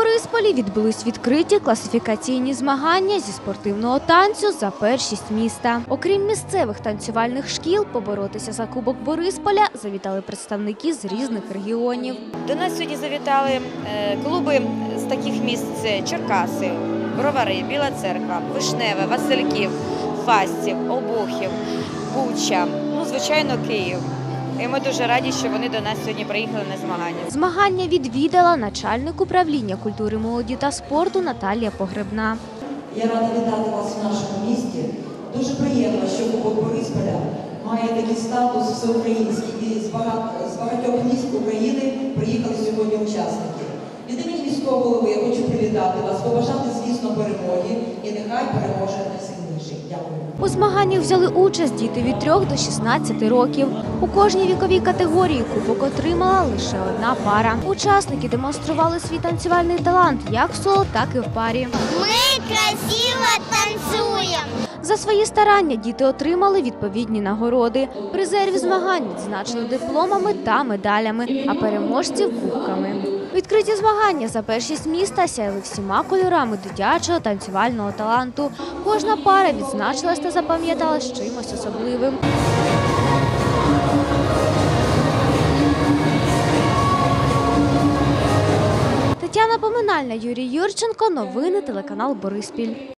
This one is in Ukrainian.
Борисполі відбулись відкриті класифікаційні змагання зі спортивного танцю за першість міста. Окрім місцевих танцювальних шкіл, поборотися за кубок Борисполя завітали представники з різних регіонів. До нас сьогодні завітали е, клуби з таких міст: це Черкаси, Бровари, Біла Церква, Вишневе, Васильків, Фастів, Обухів, Буча, ну звичайно, Київ. І ми дуже раді, що вони до нас сьогодні приїхали на змагання. Змагання відвідала начальник управління культури, молоді та спорту Наталія Погребна. Я рада вітати вас в нашому місті. Дуже приємно, що Кубок Борисполя має такий статус всеукраїнський і з, багат, з багатьох міст України приїхали сьогодні учасники. Від імені міського голови я хочу привітати вас, побажати, звісно, перемоги і нехай переможе Дякую. У змаганнях взяли участь діти від 3 до 16 років. У кожній віковій категорії кубок отримала лише одна пара. Учасники демонстрували свій танцювальний талант як в соло, так і в парі. Танцуем. За свої старання діти отримали відповідні нагороди. Призерів змагань відзначили дипломами та медалями, а переможців кубками. Відкриті змагання за першість міста сяяли всіма кольорами дитячого танцювального таланту. Кожна пара відзначилась та запам'яталась чимось особливим. Тетяна Поминальна, Юрій Юрченко. Новини телеканал Бориспіль.